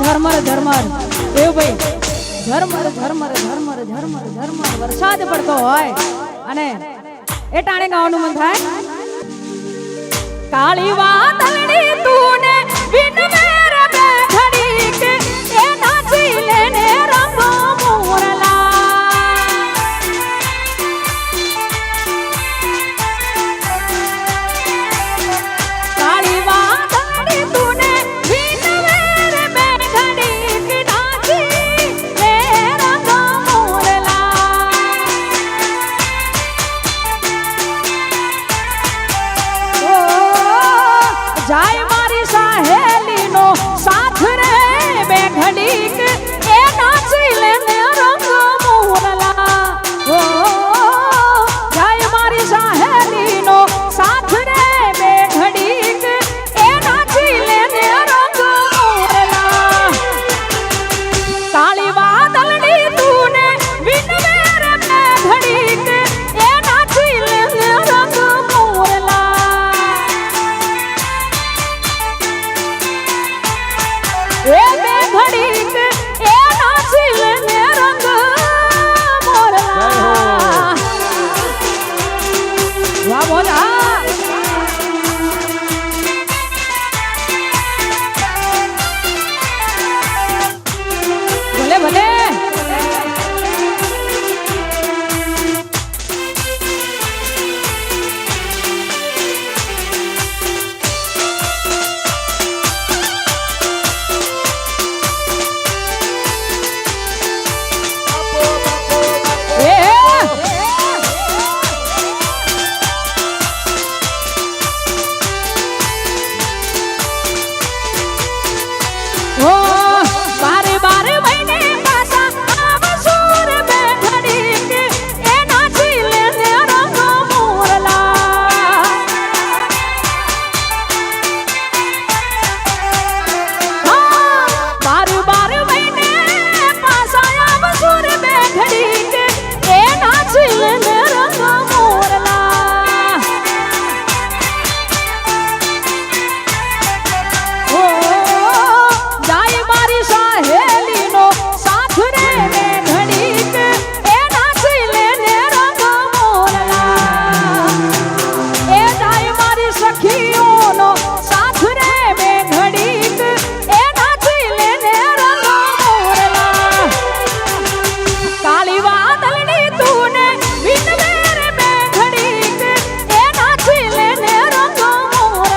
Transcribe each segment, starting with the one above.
ઝરમર ઝરમર. એ ભાઈ, ઝરમર ઝરમર ઝરમર ઝરમર ઝરમર. વરસાદ પડતો હોય અને એ ટાણે ગાવાનું મન થાય. કાળી વાત તું ને વિન મેરે બેઠડી કે એના જીલે ને રમ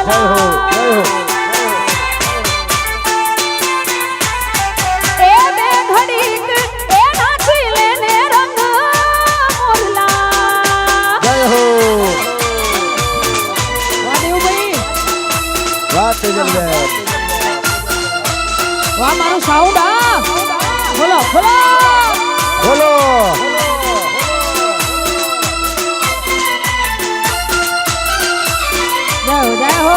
જય હો જય હો. વાહ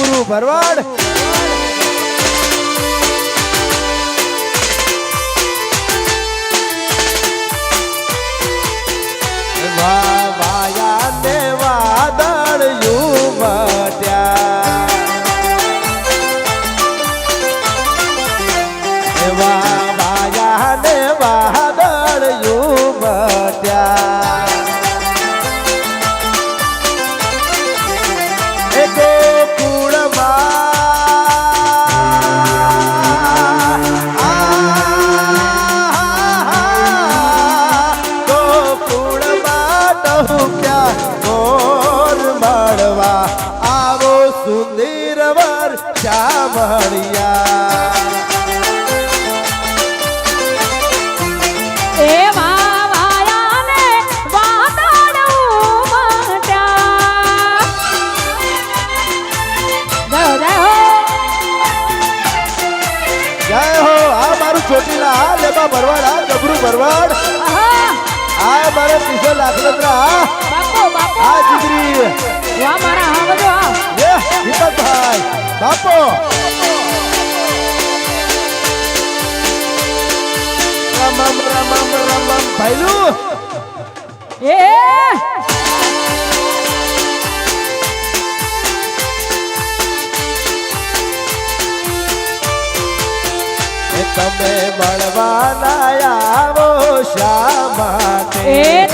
ગુરુ ભરવાડ. તમે મળવાના આવો શા માટે?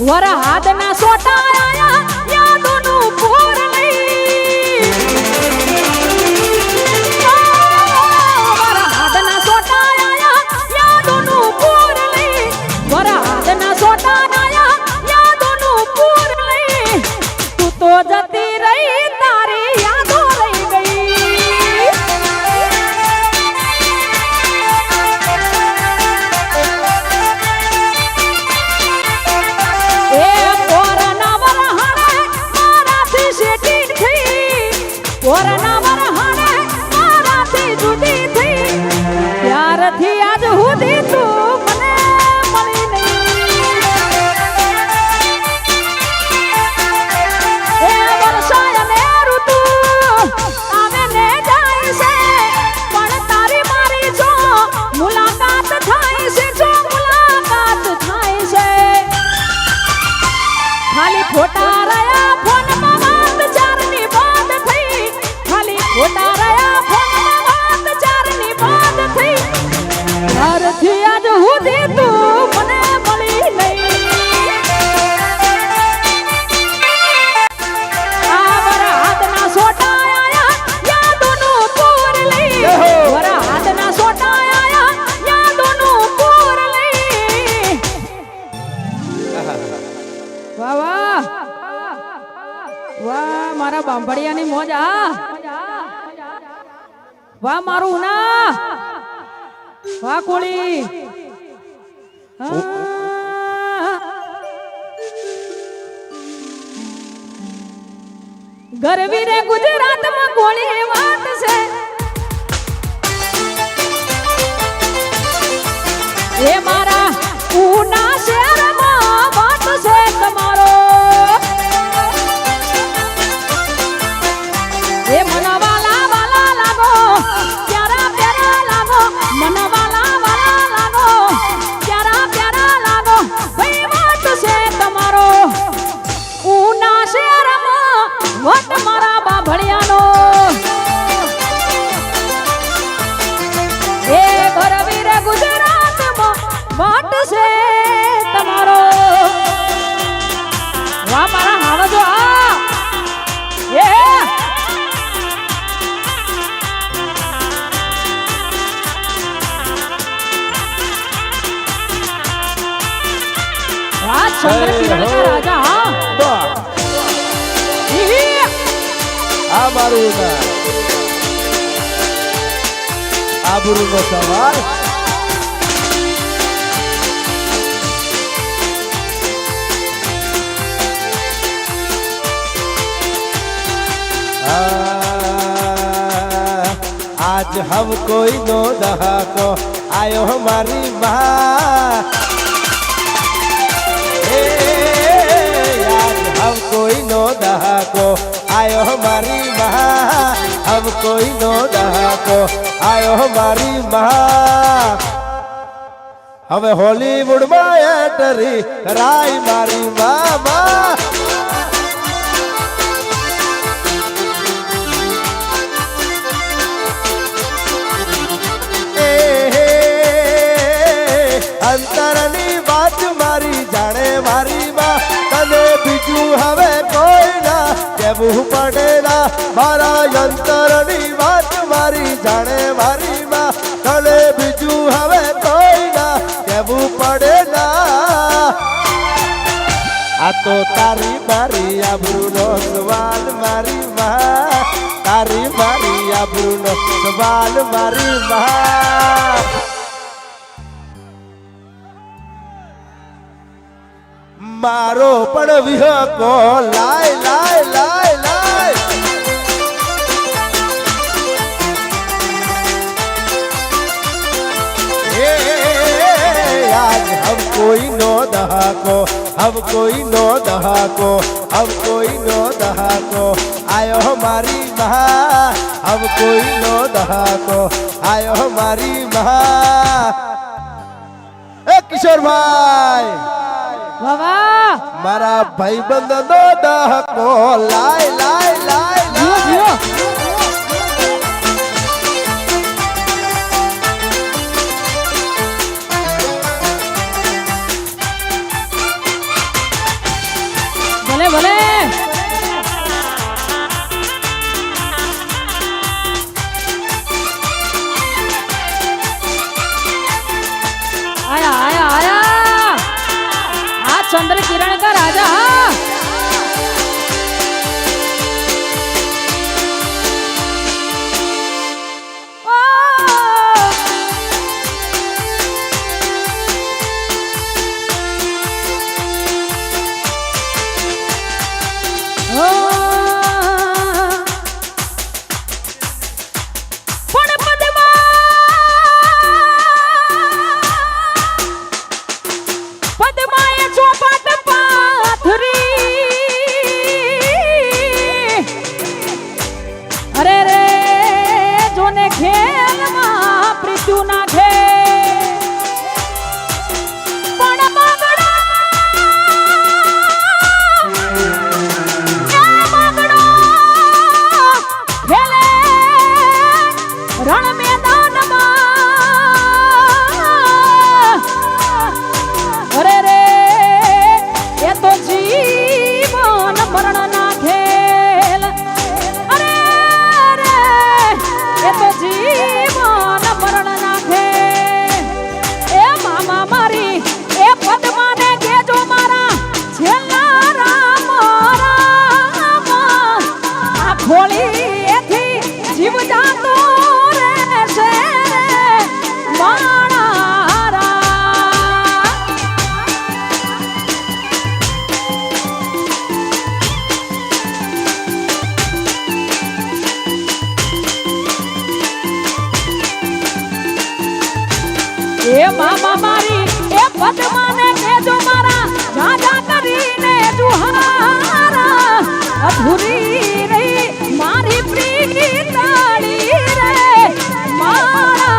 વર હાથના સોટા ખોટા મોજા. વાહ મારું ના. વાહ કોળી. ગરવી રે ગુજરાતમાં કોળી વાત છે. એ વટ છે તમારો. વાહ મારા હાવજો આ. એ. વાહ ચંદ્ર કિરણ રાજા હા. આ મારું આબરૂનો સવાલ आज हम कोई नो दहा को आयो हमारी ए, आज हम कोई नो दहा को आयो हमारी महा हम कोई नो दहा को आयो हमारी महा હવે હોલીવુડમાં એટરી राय मारी बाबा મારા અંતરની વાત મારી જાણે મારી માં. તને બીજું હવે કોઈ ના કહેવું પડે ના. આ તો તારી મારી આબરૂનો સવાલ મારી માં. તારી મારી આબરૂનો સવાલ મારી માં. મારો પણ વિહકો લાય લાય. દહાકો હવે કોઈ નો દહાકો હવે કોઈ નો દહાકો આયો મારી મહા હવે કોઈ નો દહાકો આયો મારી મહા એ કિશોરભાઈ વાહ મારા ભાઈબંધ નો દહાકો લાય લાય એ મામા મારી, એ પદ્માને કેજો મારા, રાજા કરીને જુહારા અધૂરી રહી મારી પ્રીતાળી રે, મારા.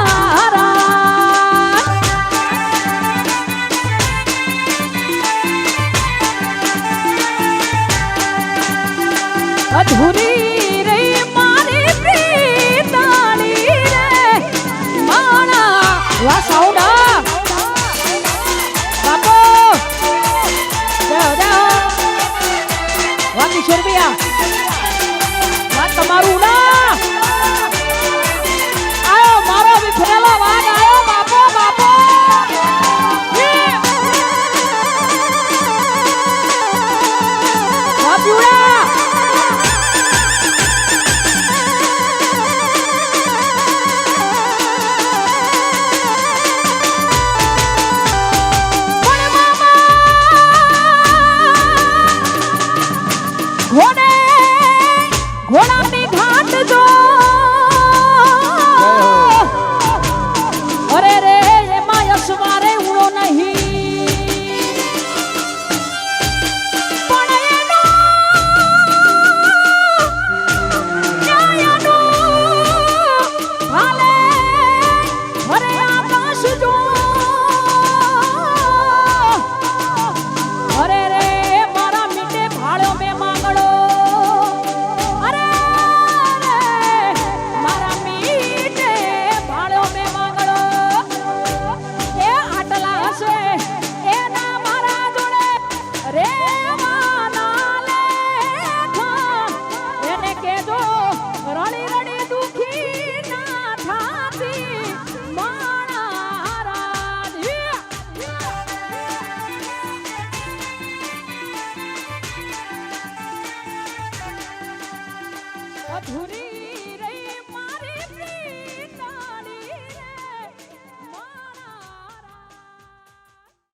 અધૂરી